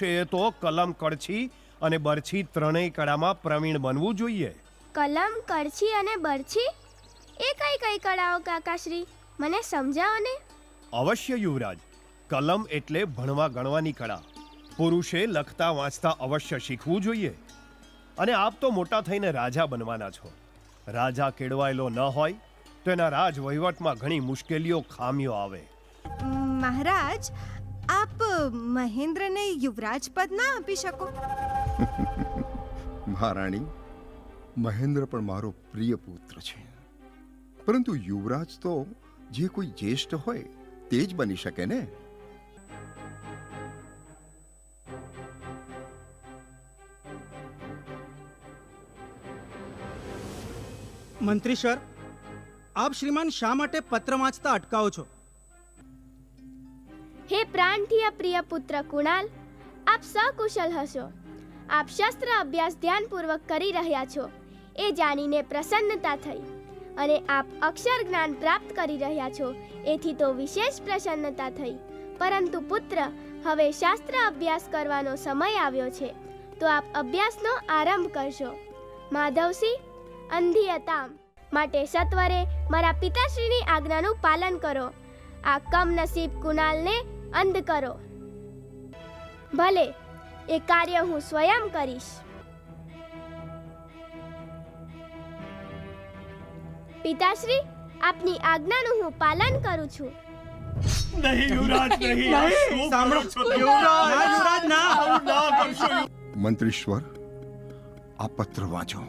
પુરુષે તો કલમ કળછી અને બરછી ત્રણેય કળામાં પ્રવીણ બનવું જોઈએ. કલમ કળછી અને બરછી? એ કઈ કઈ કળાઓ કાકાશ્રી? મને સમજાવો ને. અવશ્ય યુવરાજ. કલમ એટલે ભણવા ગણવાની કળા. પુરુષે લખતા વાંચતા અવશ્ય શીખવું જોઈએ. અને આપ તો મોટા થઈને રાજા બનવાના છો. રાજા કેળવાયેલો ન હોય તો એના રાજ વહીવટમાં ઘણી મુશ્કેલીઓ ખામીઓ આવે. મહારાજ આપ મહેન્દ્રને યુવરાજ પદ ના આપી શકો? મહારાણી મહેન્દ્ર પણ મારો પ્રિય પુત્ર છે. પરંતુ યુવરાજ તો જે કોઈ જ્યેષ્ઠ હોય તે જ બની શકે ને? મંત્રીશ્વર આપ શ્રીમાન શા માટે પત્ર વાંચતા અટકાવો છો? હે પ્રાણથી પ્રિય પુત્ર કુણાલ, આપ સકુશલ હશો. આપ શસ્ત્ર અભ્યાસ ધ્યાનપૂર્વક કરી રહ્યા છો. એ જાણીને પ્રસન્નતા થઈ અને આપ અક્ષર જ્ઞાન પ્રાપ્ત કરી રહ્યા છો. એથી તો વિશેષ પ્રસન્નતા થઈ. પરંતુ પુત્ર, હવે શાસ્ત્ર અભ્યાસ કરવાનો સમય આવ્યો છે. તો આપ અભ્યાસનો આરંભ કરશો. માધવસિંહ, અંધિયતામ માટે સત્વરે મારા પિતાશ્રીની આજ્ઞાનું પાલન કરો. આ કમનસીબ કુનાલને અંધ કરો ભલે એ કાર્ય હું સ્વયં કરીશ. પિતાશ્રી આપની આજ્ઞાનું હું પાલન કરું છું. નહીં યુવરાજ નહીં સાંભળો. ના, યુવરાજ ના. મંત્રીશ્વર આ પત્ર વાંચો.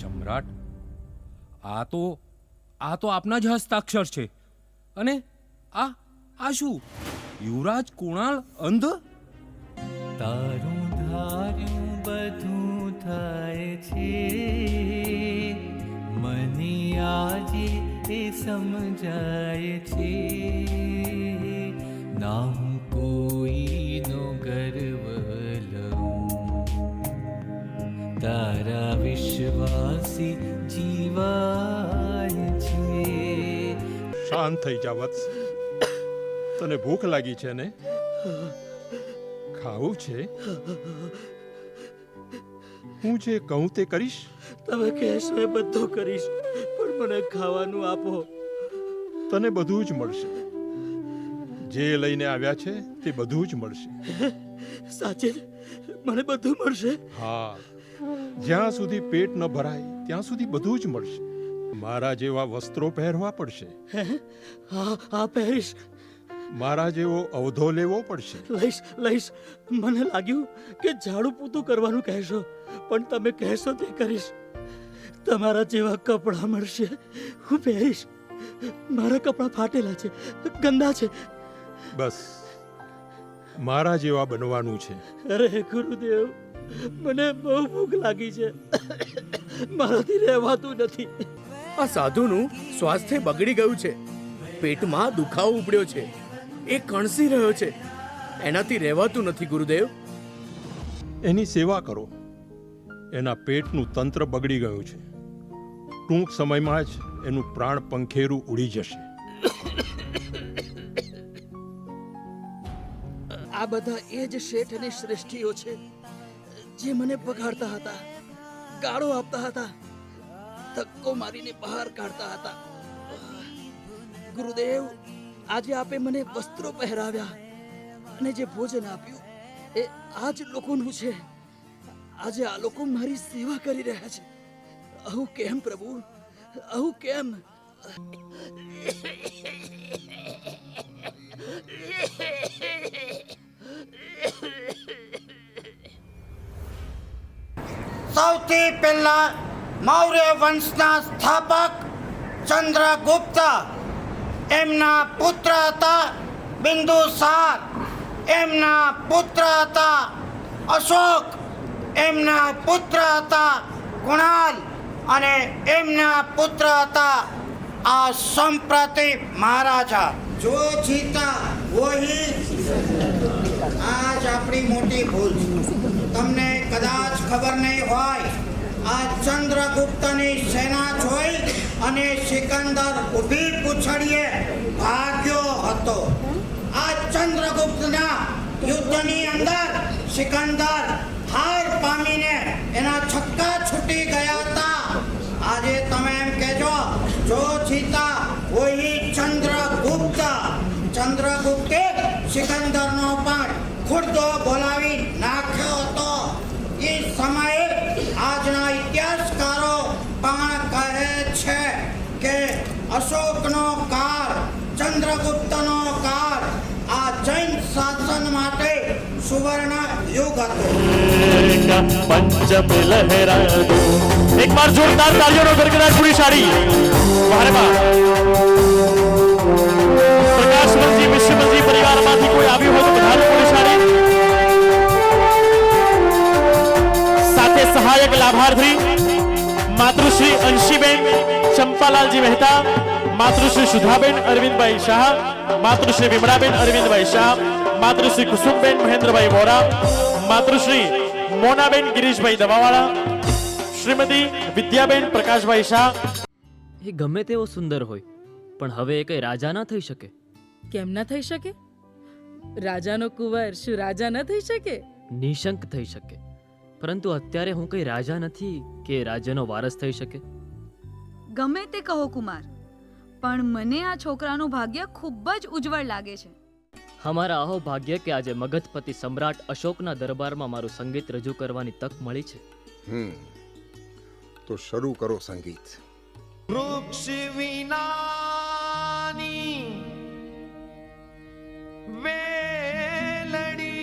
સમ્રાટ આ તો આ તો આપના જ હસ્તાક્ષર છે. અને આ આ શું? યુવરાજ કુણાલ અંધ? તારું ધાર્યું બધું થાય છે. મને આજે એ સમજાય છે. નામ કોઈનો ગર્વ લઉં. તારા વિશ્વાસી શાંત થઈ જા વત્સ. તને ભૂખ લાગી છે ને? ખાવું છે? હું જે કહું તે કરીશ? તમે કહેશો એ બધું કરીશ પણ મને ખાવાનું આપો. તને બધું જ મળશે. જે લઈને આવ્યા છે તે બધું જ મળશે. સાચે? મને બધું મળશે? હા. જ્યાં સુધી પેટ ન ભરાય ત્યાં સુધી બધું જ મળશે. મારા જેવા વસ્ત્રો પહેરવા પડશે. આ પહેરીશ. મારા જેવો અવધો લેવો પડશે. લઈશ લઈશ. મને લાગ્યું કે ઝાડુ પૂતું કરવાનું કહેશો પણ તમે કહેશો તે કરીશ. તમારા જેવા કપડાં મળશે. હું પહેરીશ. મારા કપડાં ફાટેલા છે ગંદા છે. બસ. મારા જેવા બનવાનું છે. અરે ગુરુદેવ મને બહુ ભૂખ લાગી છે. મારાથી રહેવાતું નથી. આ સાધુનું સ્વાસ્થ્ય બગડી ગયું છે. પેટમાં દુખાવો ઉપડ્યો છે. એ કણસી રહ્યો છે. એનાથી રહેવાતું નથી ગુરુદેવ. એની સેવા કરો. એના પેટનું તંત્ર બગડી ગયું છે. ટૂંક સમયમાં જ એનું પ્રાણ પંખેરું ઉડી જશે. આ બધા એ જ શેઠ અને શ્રેષ્ઠીઓ છે જે મને પગાડતા હતા ગાળો આપતા હતા. ધક્કો મારીને બહાર કાઢતા હતા. ગુરુદેવ, આજે આપે મને વસ્ત્રો પહેરાવ્યા અને જે ભોજન આપ્યું એ આ જ લોકોનું છે. આજે આ લોકો મારી સેવા કરી રહ્યા છે. આવું કેમ પ્રભુ? આવું કેમ? સૌથી પહેલા મૌર્ય વંશના સ્થાપક ચંદ્રગુપ્ત. એમના પુત્ર હતા બિંદુસાર એમના પુત્ર હતા અશોક. એમના પુત્ર હતા કુણાલ અને એમના પુત્ર હતા આ સંપ્રતિ મહારાજા. જો જીતા વોહી. આજ આપણી મોટી ભૂલ. તમને કદાચ ખબર નહીં હોય આ ચંદ્રગુપ્તની સેના જોઈ અને સિકંદર ઊભી પૂછડીએ ભાગ્યો હતો. આ ચંદ્રગુપ્તના યુદ્ધની અંદર સિકંદર હાર પામીને એના છક્કા છૂટી ગયા હતા આજે તમે એમ કહેજો જો જીતા વહી ચંદ્રગુપ્ત ચંદ્રગુપ્તે સિકંદરનો પણ ખુરદો બોલાવી નાખ્યો હતો એ સમયે આજના ઇતિહાસકારો પણ કહે છે કે અશોકનો કાળ ચંદ્રગુપ્તનો કાળ આ જૈન શાસન માટે સુવર્ણ યુગ હતો પંચમ લહેરા દો એક બાર જોરદાર તાળીઓનો ગરગડાટ પૂરી સાડી વારે વાહ પ્રકાશવંશી વિશ્વવંશી પરિવારમાંથી કોઈ આવ્યું હોય તો વધારે પૂરી સાડી સાથે સહાયક લાભાર્થી માતૃશ્રી અંશીબેન ચંપાલાલજી મહેતા માતૃશ્રી સુધાબેન અરવિંદભાઈ શાહ માતૃશ્રી વિમળાબેન અરવિંદભાઈ શાહ માતૃશ્રી કુસુમબેન મહેન્દ્રભાઈ વોરા માતૃશ્રી મોનાબેન ગિરીશભાઈ દવાવાળા શ્રીમતી વિદ્યાબેન પ્રકાશભાઈ શાહ. એ ગમે તેવો સુંદર હોય પણ હવે એ કઈ રાજા ના થઈ શકે. કેમ ના થઈ શકે? રાજાનો કુંવર શું રાજા ન થઈ શકે? નિશંક થઈ શકે. પરંતુ અત્યારે હું કઈ રાજા નથી કે રાજાનો વારસ થઈ શકે? ગમે તે કહો કુમાર. પણ મને આ છોકરાનું ભાગ્ય ખૂબ જ ઉજ્જવળ લાગે છે. અમારા અહો ભાગ્ય કે આજે મગધપતિ સમ્રાટ અશોકના દરબારમાં મારું સંગીત રજૂ કરવાની તક મળી છે. હમ. તો શરૂ કરો સંગીત. વૃક્ષ વિનાની વેલડી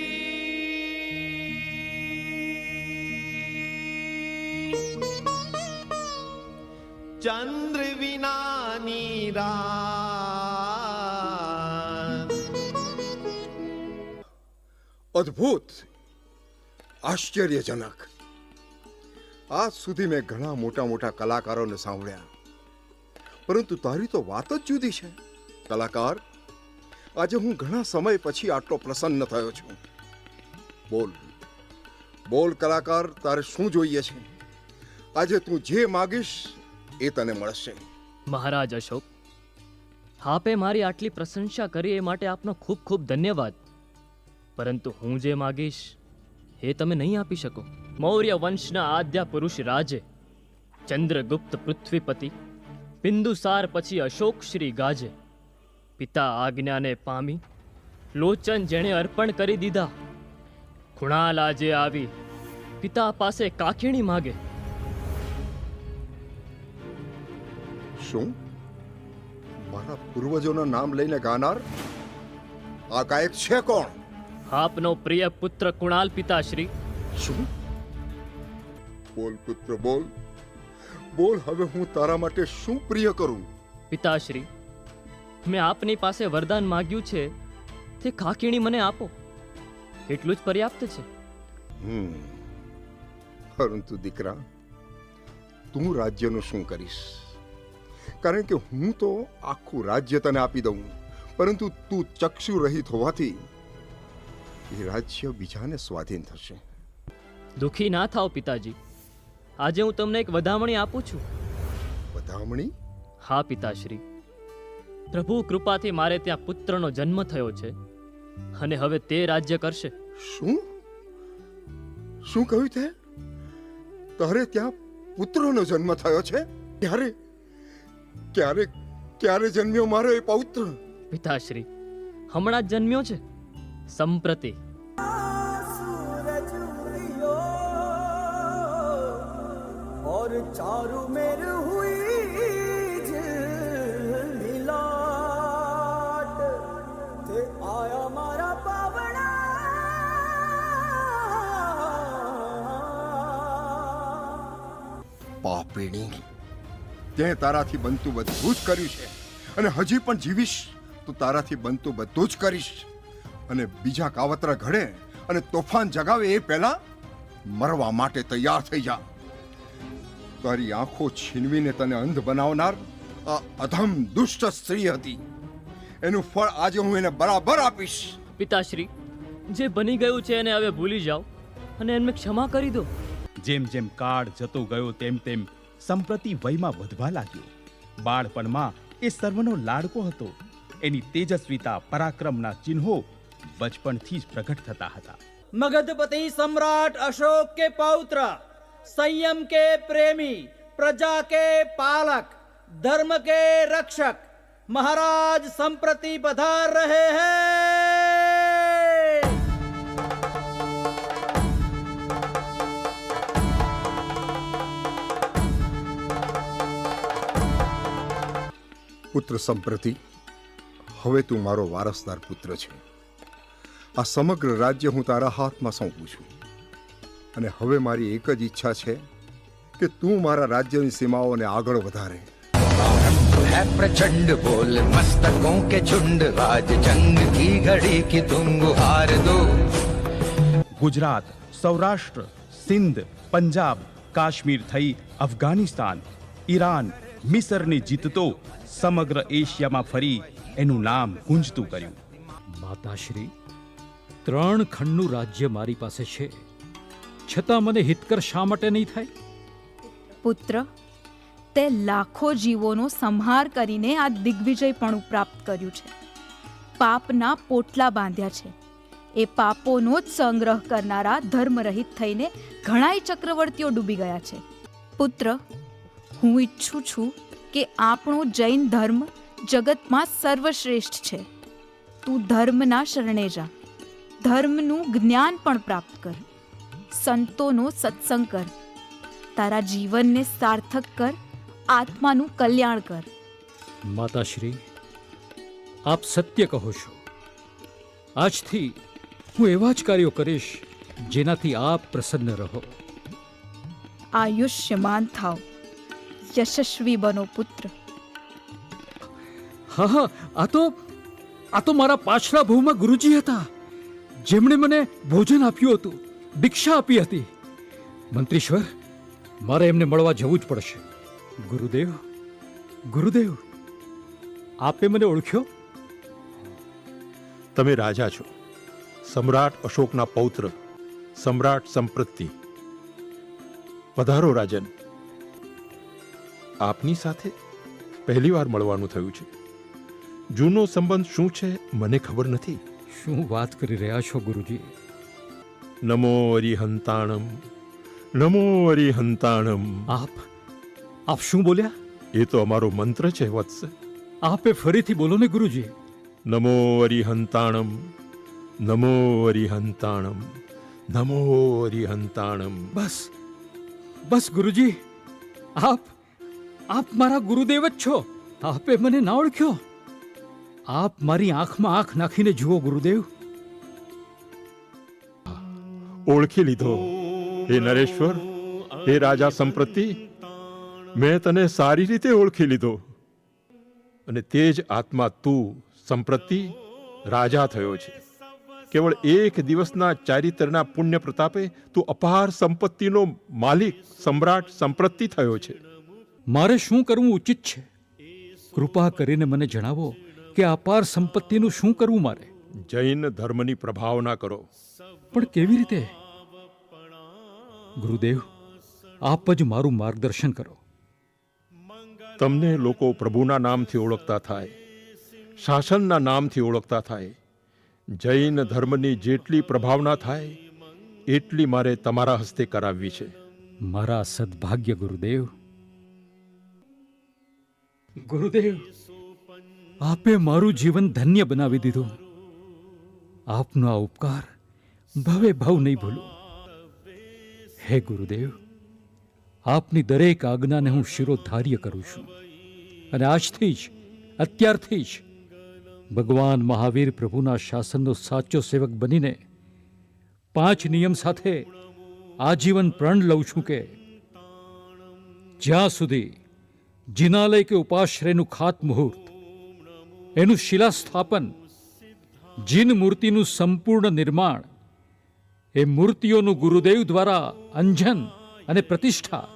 રાત અદ્ભુત. આશ્ચર્યજનક. આજ સુધી મેં ઘણા મોટા મોટા કલાકારોને સાંભળ્યા. પરંતુ તારી તો વાત જ જુદી છે. કલાકાર, આજે હું ઘણા સમય પછી આટલો પ્રસન્ન થયો છું. બોલ. બોલ કલાકાર, તારે શું જોઈએ છે? આજે તું જે માગીશ એ તને મળશે. મહારાજ અશોક, આપે મારી આટલી પ્રશંસા કરી એ માટે આપનો ખૂબ ખૂબ ધન્યવાદ. પરંતુ હું જે માગીશ, એ તમે નહીં આપી શકો. મૌર્ય વંશના આદ્ય પુરુષ રાજે, ચંદ્રગુપ્ત પૃથ્વીપતિ, બિંદુસાર પછી અશોક શ્રી ગાજે, પિતા આજ્ઞાને પામી, લોચન જેણે અર્પણ કરી દીધા. ખુણાલ આજે આવી, પિતા પાસે કાકીણી માગે. શું મારા પૂર્વજોના નામ લઈને ગાનાર? આ ગાયક છે કોણ? આપનો પ્રિય પુત્ર કુણાલ પિતાશ્રી. શું? બોલ પુત્ર બોલ. બોલ હવે હું તારા માટે શું પ્રિય કરું? પિતાશ્રી મેં આપની પાસે વરદાન માગ્યું છે. તે ખાકીણી મને આપો. એટલું જ પર્યાપ્ત છે. હમ. પરંતુ દીકરા તું રાજ્યનું શું કરીશ? કારણ કે હું તો આખું રાજ્ય તને આપી દઉં. પરંતુ તું ચક્ષુ રહિત હોવાથી એ રાજ્ય બીજાને સ્વાધીન થશે. દુખી ના થાઓ પિતાજી. આજે હું તમને એક વધામણી આપું છું. વધામણી? હા પિતાશ્રી. પ્રભુ કૃપાથી મારે ત્યાં પુત્રનો જન્મ થયો છે અને હવે તે રાજ્ય કરશે. શું? શું કહ્યું તે? તારે ત્યાં પુત્રનો જન્મ થયો છે? ક્યારે ક્યારે ક્યારે જન્મ્યો મારો એ પૌત્ર પિતાશ્રી હમણાં જ જન્મ્યો છે સંપ્રતિ और चारू मेर हुई मिलाट ते आया मारा पावड़ा પાપીણી તે તારાથી બનતું બધું જ કર્યું છે. અને હજી પણ જીવીશ તો તારાથી બનતું બધું જ કરીશ. અને બીજા કાવતરા ઘડે અને તોફાન જગાવે એ પહેલા મરવા માટે તૈયાર થઈ જા. તારી આંખો છીનવીને તને અંધ બનાવનાર આ અધમ દુષ્ટ સ્ત્રી હતી. એનું ફળ આજે હું એને બરાબર આપીશ. પિતાશ્રી જે બની ગયું છે એને હવે ભૂલી જાઓ. અને એમને ક્ષમા કરી દો. જેમ જેમ કાળ જતો ગયો તેમ તેમ સંપ્રતિ વયમાં વધવા લાગ્યો. બાળપણમાં એ સર્વનો લાડકો હતો. એની તેજસ્વીતા, પરાક્રમના ચિહ્નો બચપણથી જ પ્રગટ થતા હતા. મગધપતિ સમ્રાટ અશોક કે પૌત્ર, સંયમ કે પ્રેમી, પ્રજા કે પાલક, ધર્મ કે રક્ષક, મહારાજ સંપ્રતિ પધાર રહે હૈ. પુત્ર સંપ્રતિ હવે તું મારો વારસદાર પુત્ર છે આ સમગ્ર રાજ્ય હું તારા હાથમાં સોંપું છું અને હવે મારી એક જ ઈચ્છા છે કે તું મારા રાજ્યની સીમાઓને આગળ વધારે है प्रचंड बोल मस्तकों के झुंड आज जंग की घड़ी की तुम गुहार दो ગુજરાત સૌરાષ્ટ્ર સિંધ પંજાબ કાશ્મીર થઈ અફઘાનિસ્તાન ઈરાન મિસરને જીતતો સમગ્ર એશિયામાં ફરી એનું નામ ગુંજતું કર્યું. માતાશ્રી ત્રણ ખંડનું રાજ્ય મારી પાસે છે. છતાં મને હિતકર શા માટે નહીં થાય? પુત્ર તે લાખો જીવોનો સંહાર કરીને આ દિગ્વિજયપણું પ્રાપ્ત કર્યું છે. પાપના પોટલા બાંધ્યા છે. એ પાપોનો જ સંગ્રહ કરનારા ધર્મરહિત થઈને ઘણાય ચક્રવર્તીઓ ડૂબી ગયા છે. પુત્ર હું ઈચ્છું છું કે આપણો જૈન ધર્મ જગતમાં સર્વશ્રેષ્ઠ છે. તું ધર્મના શરણે જા. ધર્મનું જ્ઞાન પણ પ્રાપ્ત કર. સંતોનો સત્સંગ કર. તારા જીવનને સાર્થક કર. આત્માનું કલ્યાણ કર. માતાશ્રી આપ સત્ય કહો છો. આજથી હું એવા જ કાર્યો કરીશ જેનાથી આપ પ્રસન્ન રહો. આયુષ્યમાન થાવ. યશસ્વી બનો પુત્ર હા હા આ તો આ તો મારા પાછલા ભૂમાં ગુરુજી હતા જેમણે મને ભોજન આપ્યું હતું દીક્ષા આપી હતી મંત્રીશ્વર મારે એમને મળવા જવું જ પડશે ગુરુદેવ ગુરુદેવ આપે મને ઓળખ્યો તમે રાજા છો સમ્રાટ અશોકના પૌત્ર સમ્રાટ સંપ્રતિ પધારો રાજન આપની સાથે પહેલીવાર મળવાનું થયું છે. જૂનો સંબંધ શું છે મને ખબર નથી. શું વાત કરી રહ્યા છો ગુરુજી? નમો અરિહંતાણમ નમો અરિહંતાણમ આપ આપ શું બોલ્યા? એ તો અમારો મંત્ર છે વત્સ. આપે ફરીથી બોલો ને ગુરુજી. નમો અરિહંતાણમ નમો અરિહંતાણમ નમો અરિહંતાણમ બસ બસ ગુરુજી. આપ આપ મારા ગુરુદેવ જ છો. આપે મને ના ઓળખ્યો. આપ મારી આંખમાં આંખ નાખીને જુઓ ગુરુદેવ. ઓળખી લીધો. હે નરેશ્વર, હે રાજા સંપ્રતિ, મેં તને સારી રીતે ઓળખી લીધો. અને તે જ આત્મા તું, સંપ્રતિ, રાજા થયો છે. કેવળ એક દિવસના ચારિત્રના પુણ્ય પ્રતાપે તું અપાર સંપત્તિનો માલિક, સમ્રાટ સંપ્રતિ થયો છે. મારે શું કરવું ઉચિત છે? કૃપા કરીને મને જણાવો કે અપાર સંપત્તિનું શું કરવું મારે? જૈન ધર્મની પ્રભાવના કરો. પણ કેવી રીતે? ગુરુદેવ આપ જ મારું માર્ગદર્શન કરો. તમને લોકો પ્રભુના નામથી ઓળખતા થાય શાસનના નામથી ઓળખતા થાય જૈન ધર્મની જેટલી પ્રભાવના થાય એટલી મારે તમારા હસ્તે કરાવવી છે. મારા સદભાગ્ય ગુરુદેવ ગુરુદેવ, આપે મારું જીવન ધન્ય બનાવી દીધું. આપનો આ ઉપકાર ભવે ભવ નહીં ભૂલું. હે ગુરુદેવ, આપની દરેક આજ્ઞાને હું શિરોધાર્ય કરું છું. અને આજથી જ, અત્યારથી જ, ભગવાન મહાવીર પ્રભુના શાસનનો સાચો સેવક બનીને પાંચ નિયમ સાથે આજીવન પ્રણ લઉં છું કે જ્યાં સુધી જિનાલય કે ઉપાશ્રયનું ખાતમુહૂર્ત એનું શિલાસ્થાપન જીન મૂર્તિનું સંપૂર્ણ નિર્માણ એ મૂર્તિઓનું ગુરુદેવ દ્વારા અંજન અને પ્રતિષ્ઠા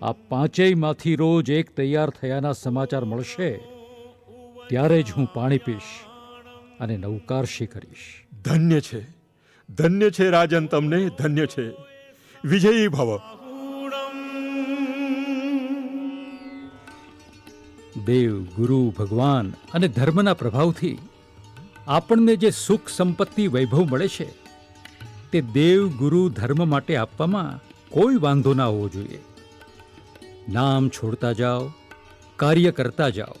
આ પાંચેયમાંથી રોજ એક તૈયાર થયાના સમાચાર મળશે ત્યારે જ હું પાણી પીશ અને નૌકારશી કરીશ ધન્ય છે ધન્ય છે રાજન તમને ધન્ય છે વિજયી ભવ દેવ, ગુરુ, ભગવાન અને ધર્મના પ્રભાવથી આપણને જે સુખ સંપત્તિ વૈભવ મળે છે, તે દેવ, ગુરુ, ધર્મ માટે આપવામાં કોઈ વાંધો ના હોવો જોઈએ. નામ છોડતા જાઓ, કાર્ય કરતા જાઓ.